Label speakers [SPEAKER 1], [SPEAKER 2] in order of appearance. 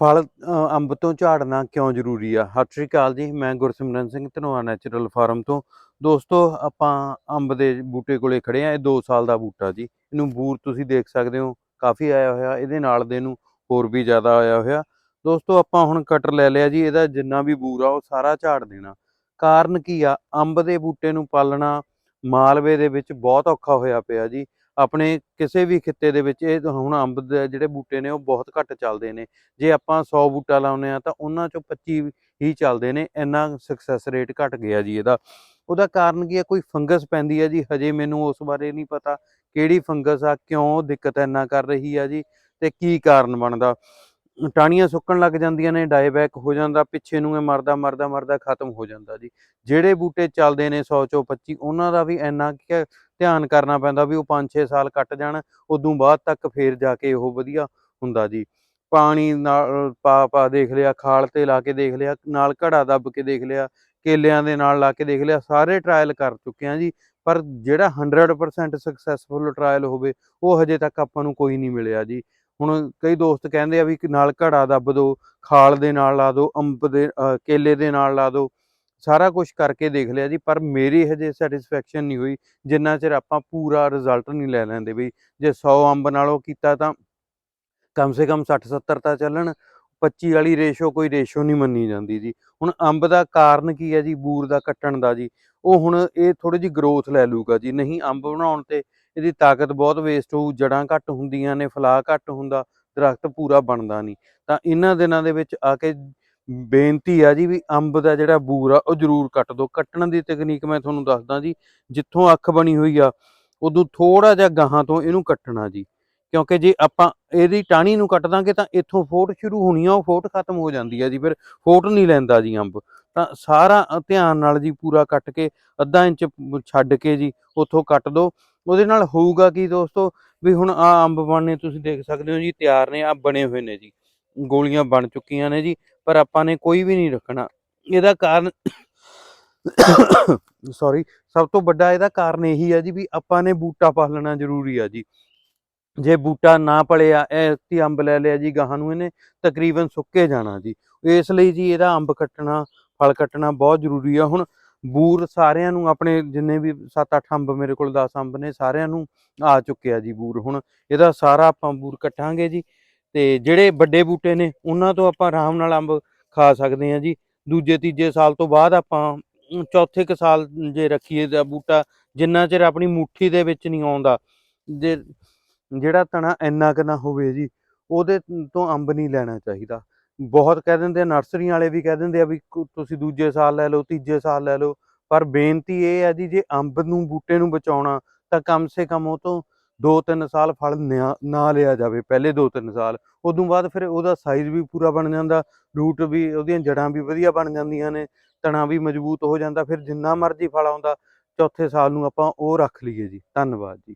[SPEAKER 1] ਫਲ ਅੰਬ ਤੋਂ ਝਾੜਨਾ ਕਿਉਂ ਜ਼ਰੂਰੀ ਆ? ਸਤਿ ਸ਼੍ਰੀ ਅਕਾਲ ਜੀ, ਮੈਂ ਗੁਰਸਿਮਰਨ ਸਿੰਘ, ਧਨੋਆ ਨੈਚੁਰਲ ਫਾਰਮ ਤੋਂ। ਦੋਸਤੋ, ਆਪਾਂ ਅੰਬ ਦੇ ਬੂਟੇ ਕੋਲੇ ਖੜੇ ਆ, ਇਹ 2 ਸਾਲ ਦਾ ਬੂਟਾ ਜੀ। ਇਹਨੂੰ ਬੂਰ ਤੁਸੀਂ ਦੇਖ ਸਕਦੇ ਹੋ, ਕਾਫੀ ਆਇਆ ਹੋਇਆ, ਇਹਦੇ ਨਾਲ ਦੇ ਨੂੰ ਹੋਰ ਵੀ ਜ਼ਿਆਦਾ ਆਇਆ ਹੋਇਆ। ਦੋਸਤੋ, ਆਪਾਂ ਹੁਣ ਕਟਰ ਲੈ ਲਿਆ ਜੀ, ਇਹਦਾ ਜਿੰਨਾ ਵੀ ਬੂਰ ਆ, ਉਹ ਸਾਰਾ ਝਾੜ ਦੇਣਾ। ਕਾਰਨ ਕੀ ਆ? ਅੰਬ ਦੇ ਬੂਟੇ ਨੂੰ ਪਾਲਣਾ ਮਾਲਵੇ ਦੇ ਵਿੱਚ ਬਹੁਤ ਔਖਾ ਹੋਇਆ ਪਿਆ ਜੀ। ਆਪਣੇ ਕਿਸੇ ਵੀ ਖਿੱਤੇ ਦੇ ਵਿੱਚ ਇਹ ਹੁਣ ਅੰਬ ਦੇ ਜਿਹੜੇ ਬੂਟੇ ਨੇ ਉਹ ਬਹੁਤ ਘੱਟ ਚੱਲਦੇ ਨੇ। ਜੇ ਆਪਾਂ 100 ਬੂਟਾ ਲਾਉਨੇ ਆ ਤਾਂ ਉਹਨਾਂ ਚੋਂ 25 ਹੀ ਚੱਲਦੇ ਨੇ, ਇੰਨਾ ਸਕਸੈਸ ਰੇਟ ਘਟ ਗਿਆ ਜੀ ਇਹਦਾ। ਉਹਦਾ ਕਾਰਨ ਕੀ ਹੈ? ਕੋਈ ਫੰਗਸ ਪੈਂਦੀ ਹੈ ਜੀ, ਹਜੇ ਮੈਨੂੰ ਉਸ ਬਾਰੇ ਨਹੀਂ ਪਤਾ ਕਿਹੜੀ ਫੰਗਸ ਆ, ਕਿਉਂ ਦਿੱਕਤ ਇੰਨਾ ਕਰ ਰਹੀ ਆ ਜੀ ਤੇ ਕੀ ਕਾਰਨ ਬਣਦਾ। ਟਾਹਣੀਆਂ ਸੁੱਕਣ ਲੱਗ ਜਾਂਦੀਆਂ ਨੇ ਡਾਈਬੈਕ ਹੋ ਜਾਂਦਾ, ਪਿੱਛੇ ਨੂੰ ਇਹ ਮਰਦਾ ਮਰਦਾ ਮਰਦਾ ਖਤਮ ਹੋ ਜਾਂਦਾ ਜੀ। ਜਿਹੜੇ ਬੂਟੇ ਚੱਲਦੇ ਨੇ 100 ਚੋਂ 25 ਉਹਨਾਂ ਦਾ ਵੀ ਇੰਨਾ ਕਿ ਧਿਆਨ ਕਰਨਾ ਪੈਂਦਾ ਵੀ ਉਹ 5-6 ਸਾਲ ਕੱਟ ਜਾਣ, ਉਦੋਂ ਬਾਅਦ ਤੱਕ ਫੇਰ ਜਾ ਕੇ ਉਹ ਵਧੀਆ ਹੁੰਦਾ ਜੀ। ਪਾਣੀ ਨਾਲ ਪਾ ਪਾ ਦੇਖ ਲਿਆ, ਖਾਲ ਤੇ ਲਾ ਕੇ ਦੇਖ ਲਿਆ, ਨਾਲ ਘੜਾ ਦੱਬ ਕੇ ਦੇਖ ਲਿਆ, ਕੇਲਿਆਂ ਦੇ ਨਾਲ ਲਾ ਕੇ ਦੇਖ ਲਿਆ, ਸਾਰੇ ਟਰਾਇਲ ਕਰ ਚੁੱਕੇ ਆ ਜੀ। ਪਰ ਜਿਹੜਾ 100% ਸਕਸੈਸਫੁਲ ਟਰਾਇਲ ਹੋਵੇ, ਉਹ ਹਜੇ ਤੱਕ ਆਪਾਂ ਨੂੰ ਕੋਈ ਨਹੀਂ ਮਿਲਿਆ ਜੀ। ਹੁਣ ਕਈ ਦੋਸਤ ਕਹਿੰਦੇ ਆ ਵੀ ਨਾਲ ਘੜਾ ਦੱਬ ਦਿਓ ਖਾਲ ਦੇ ਨਾਲ ਲਾ ਦੋ, ਅੰਬ ਦੇ ਕੇਲੇ ਦੇ ਨਾਲ ਲਾ ਦੋ ਸਾਰਾ ਕੁਝ ਕਰਕੇ ਦੇਖ ਲਿਆ ਜੀ, ਪਰ ਮੇਰੀ ਹਜੇ ਸੈਟੀਸਫੈਕਸ਼ਨ ਨਹੀਂ ਹੋਈ, ਜਿੰਨਾ ਚਿਰ ਆਪਾਂ ਪੂਰਾ ਰਿਜ਼ਲਟ ਨਹੀਂ ਲੈ ਲੈਂਦੇ ਬਈ, ਜੇ 100 ਅੰਬ ਨਾਲੋਂ ਕੀਤਾ ਤਾਂ ਕਮ ਸੇ ਕਮ 60 70 ਤਾਂ ਚੱਲਣ 25 ਵਾਲੀ ਰੇਸ਼ੋ ਕੋਈ ਰੇਸ਼ੋ ਨਹੀਂ ਮੰਨੀ ਜਾਂਦੀ ਜੀ। ਹੁਣ ਅੰਬ ਦਾ ਕਾਰਨ ਕੀ ਹੈ ਜੀ, ਬੂਰ ਦਾ ਕੱਟਣ ਦਾ ਜੀ, ਉਹ ਹੁਣ ਇਹ ਥੋੜੀ ਜੀ ਗਰੋਥ ਲੈ ਲੂਗਾ ਜੀ, ਨਹੀਂ ਅੰਬ ਬਣਾਉਣ ਤੇ ਇਹਦੀ ਤਾਕਤ ਬਹੁਤ ਵੇਸਟ ਹੋਊ ਜੜਾਂ ਘੱਟ ਹੁੰਦੀਆਂ ਨੇ ਫਲਾ ਘੱਟ ਹੁੰਦਾ, ਦਰਖਤ ਪੂਰਾ ਬਣਦਾ ਨਹੀਂ। ਤਾਂ ਇਹਨਾਂ ਦਿਨਾਂ ਦੇ ਵਿੱਚ ਆ ਕੇ ਬੇਨਤੀ ਆ ਜੀ ਵੀ ਅੰਬ ਦਾ ਜਿਹੜਾ ਬੂਰ ਆ, ਉਹ ਜ਼ਰੂਰ ਕੱਟ ਦਿਓ। ਕੱਟਣ ਦੀ ਤਕਨੀਕ ਮੈਂ ਤੁਹਾਨੂੰ ਦੱਸਦਾ ਜੀ, ਜਿੱਥੋਂ ਅੱਖ ਬਣੀ ਹੋਈ ਆ, ਉਦੋਂ ਥੋੜਾ ਜਿਹਾ ਗਾਹਾਂ ਤੋਂ ਇਹਨੂੰ ਕੱਟਣਾ ਜੀ। ਕਿਉਂਕਿ ਜੇ ਆਪਾਂ ਇਹਦੀ ਟਾਹਣੀ ਨੂੰ ਕੱਟ ਦਾਂਗੇ ਤਾਂ ਇੱਥੋਂ ਫੋਟ ਸ਼ੁਰੂ ਹੋਣੀ ਆ, ਉਹ ਫੋਟ ਖਤਮ ਹੋ ਜਾਂਦੀ ਆ ਜੀ, ਫਿਰ ਫੋਟ ਨਹੀਂ ਲੈਂਦਾ ਜੀ ਅੰਬ। ਤਾਂ ਸਾਰਾ ਧਿਆਨ ਨਾਲ ਜੀ ਪੂਰਾ ਕੱਟ ਕੇ, ਅੱਧਾ ਇੰਚ ਛੱਡ ਕੇ ਜੀ ਉੱਥੋਂ ਕੱਟ ਦਿਓ। ਉਹਦੇ ਨਾਲ ਹੋਊਗਾ ਕੀ ਦੋਸਤੋ? ਵੀ ਹੁਣ ਆ ਅੰਬ ਬਣਨੇ ਤੁਸੀਂ ਦੇਖ ਸਕਦੇ ਹੋ ਜੀ, ਤਿਆਰ ਨੇ ਆ ਬਣੇ ਹੋਏ ਨੇ ਜੀ। ਗੋਲੀਆਂ ਬਣ ਚੁੱਕੀਆਂ ਨੇ ਜੀ, ਪਰ ਆਪਾਂ ਨੇ ਕੋਈ ਵੀ ਨਹੀਂ ਰੱਖਣਾ। ਇਹਦਾ ਕਾਰਨ ਸੌਰੀ ਸਭ ਤੋਂ ਵੱਡਾ ਇਹਦਾ ਕਾਰਨ ਇਹੀ ਆ ਜੀ ਵੀ ਆਪਾਂ ਨੇ ਬੂਟਾ ਪਾਲਣਾ ਜ਼ਰੂਰੀ ਆ ਜੀ। ਜੇ ਬੂਟਾ ਨਾ ਪਲਿਆ ਐਤੀ ਅੰਬ ਲੈ ਲਿਆ ਜੀ, ਗਾਹਾਂ ਨੂੰ ਇਹਨੇ ਤਕਰੀਬਨ ਸੁੱਕੇ ਜਾਣਾ ਜੀ। ਇਸ ਲਈ ਜੀ ਇਹਦਾ ਅੰਬ ਕੱਟਣਾ, ਫਲ ਕੱਟਣਾ ਬਹੁਤ ਜ਼ਰੂਰੀ ਆ। ਹੁਣ ਬੂਰ ਸਾਰਿਆਂ ਨੂੰ, ਆਪਣੇ ਜਿੰਨੇ ਵੀ 7-8 ਅੰਬ ਮੇਰੇ ਕੋਲ 10 ਅੰਬ ਨੇ, ਸਾਰਿਆਂ ਨੂੰ ਆ ਚੁੱਕਿਆ ਜੀ ਬੂਰ। ਹੁਣ ਇਹਦਾ ਸਾਰਾ ਆਪਾਂ ਬੂਰ ਕੱਟਾਂਗੇ ਜੀ। ਤੇ ਜਿਹੜੇ ਵੱਡੇ ਬੂਟੇ ਨੇ, ਉਹਨਾਂ ਤੋਂ ਆਪਾਂ ਆਰਾਮ ਨਾਲ ਅੰਬ ਖਾ ਸਕਦੇ ਹਾਂ ਜੀ। ਦੂਜੇ, ਤੀਜੇ ਸਾਲ ਤੋਂ ਬਾਅਦ ਆਪਾਂ ਚੌਥੇ ਕੁ ਸਾਲ ਜੇ ਰੱਖੀਏ ਦਾ ਬੂਟਾ, ਜਿੰਨਾ ਚਿਰ ਆਪਣੀ ਮੁੱਠੀ ਦੇ ਵਿੱਚ ਨਹੀਂ ਆਉਂਦਾ, ਜੇ ਜਿਹੜਾ ਤਣਾ ਇੰਨਾ ਕੁ ਨਾ ਹੋਵੇ ਜੀ, ਉਹਦੇ ਤੋਂ ਅੰਬ ਨਹੀਂ ਲੈਣਾ ਚਾਹੀਦਾ। ਬਹੁਤ ਕਹਿ ਦਿੰਦੇ ਆ ਨਰਸਰੀਆਂ ਵਾਲੇ ਵੀ ਕਹਿ ਦਿੰਦੇ ਆ ਵੀ ਤੁਸੀਂ ਦੂਜੇ ਸਾਲ ਲੈ ਲਓ, ਤੀਜੇ ਸਾਲ ਲੈ ਲਓ, ਪਰ ਬੇਨਤੀ ਇਹ ਹੈ ਜੀ, ਜੇ ਅੰਬ ਨੂੰ, ਬੂਟੇ ਨੂੰ ਬਚਾਉਣਾ, ਤਾਂ ਕਮ ਸੇ ਕਮ ਉਹ ਤੋਂ 2-3 ਸਾਲ ਫਲ ਨਿਆ- ਨਾ ਲਿਆ ਜਾਵੇ, ਪਹਿਲੇ 2-3 ਸਾਲ। ਉਦੋਂ ਬਾਅਦ ਫਿਰ ਉਹਦਾ ਸਾਈਜ਼ ਵੀ ਪੂਰਾ ਬਣ ਜਾਂਦਾ ਰੂਟ ਵੀ, ਉਹਦੀਆਂ ਜੜਾਂ ਵੀ ਵਧੀਆ ਬਣ ਜਾਂਦੀਆਂ ਨੇ ਤਣਾ ਵੀ ਮਜ਼ਬੂਤ ਹੋ ਜਾਂਦਾ, ਫਿਰ ਜਿੰਨਾ ਮਰਜ਼ੀ ਫਲ ਆਉਂਦਾ, ਚੌਥੇ ਸਾਲ ਨੂੰ ਆਪਾਂ ਉਹ ਰੱਖ ਲਈਏ ਜੀ। ਧੰਨਵਾਦ ਜੀ।